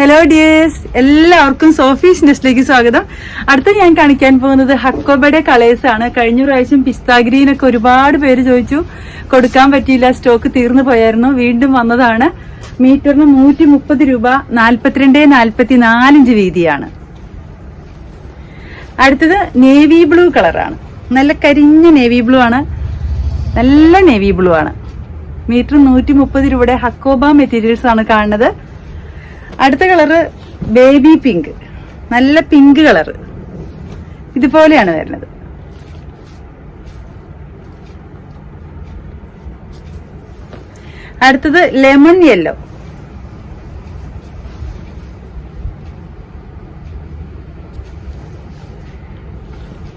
Hello dears എല്ലാവർക്കും സോഫീസ് ഇൻഡസ്ട്രിയിലേക്ക് സ്വാഗതം. അടുത്ത ഞാൻ കാണിക്കാൻ പോകുന്നത് ഹക്കോബയുടെ കളേഴ്സ് ആണ്. കഴിഞ്ഞ പ്രാവശ്യം പിസ്ത ഗ്രീൻ ഒക്കെ ഒരുപാട് പേര് ചോദിച്ചു. കൊടുക്കാൻ പറ്റിയില്ല സ്റ്റോക്ക് തീർന്നു പോയായിരുന്നു. വീണ്ടും വന്നതാണ്. മീറ്ററിന് നൂറ്റി മുപ്പത് രൂപ നാൽപ്പത്തിരണ്ട് നാൽപ്പത്തി നാലിഞ്ച് വീതിയാണ്. അടുത്തത് നേവി ബ്ലൂ കളറാണ് നല്ല കരിഞ്ഞ നേവി ബ്ലൂ ആണ്. നല്ല നേവി ബ്ലൂ ആണ്. മീറ്റർ നൂറ്റി മുപ്പത് രൂപയുടെ ഹക്കോബ മെറ്റീരിയൽസ് ആണ് കാണുന്നത്. അടുത്ത കളറ് ബേബി പിങ്ക് നല്ല പിങ്ക് കളറ് ഇതുപോലെയാണ് വരുന്നത്. അടുത്തത് ലെമൺ യെല്ലോ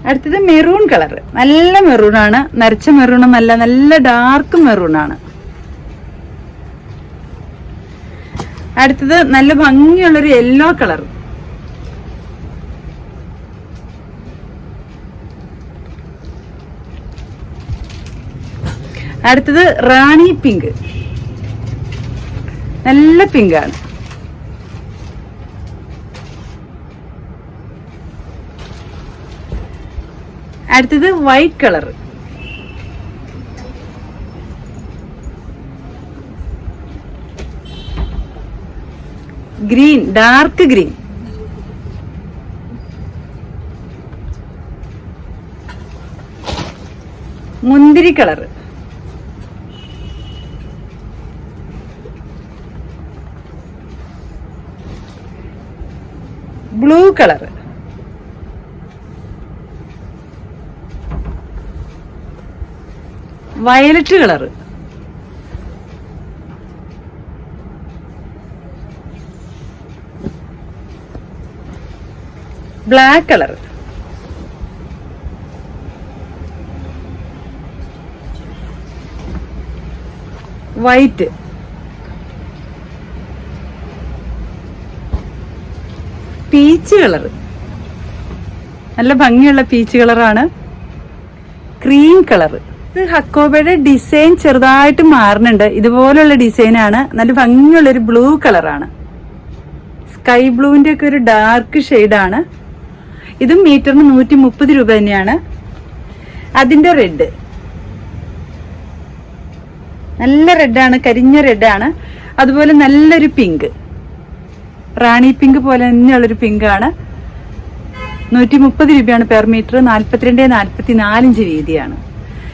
അടുത്തത് മെറൂൺ കളർ. നല്ല മെറൂൺ ആണ്. നരച്ച മെറൂണും നല്ല നല്ല ഡാർക്ക് മെറൂൺ ആണ്. അടുത്തത് നല്ല ഭംഗിയുള്ളൊരു യെല്ലോ കളർ അടുത്തത് റാണി പിങ്ക്. നല്ല പിങ്കാണ് അടുത്തത് white colour green dark green. മുന്തിരി colour blue colour violet colour black colour white peach colour നല്ല ഭംഗിയുള്ള പീച്ച് കളറാണ് ക്രീം കളർ ഇത് ഹക്കോബയുടെ ഡിസൈൻ ചെറുതായിട്ട് മാറുന്നുണ്ട്. ഇതുപോലുള്ള ഡിസൈനാണ് നല്ല ഭംഗിയുള്ള ഒരു ബ്ലൂ കളറാണ് സ്കൈ ബ്ലൂവിന്റെ ഒക്കെ ഒരു ഡാർക്ക് ഷെയ്ഡാണ് ഇതും മീറ്ററിന് നൂറ്റി മുപ്പത് രൂപ തന്നെയാണ്. അതിന്റെ റെഡ് നല്ല റെഡാണ് കരിഞ്ഞ റെഡാണ് അതുപോലെ നല്ലൊരു പിങ്ക് റാണി പിങ്ക് പോലെ തന്നെയുള്ളൊരു പിങ്കാണ് നൂറ്റി മുപ്പത് രൂപയാണ് പെർ മീറ്റർ നാൽപ്പത്തിരണ്ട് നാൽപ്പത്തി നാലിഞ്ച് വീതിയാണ്.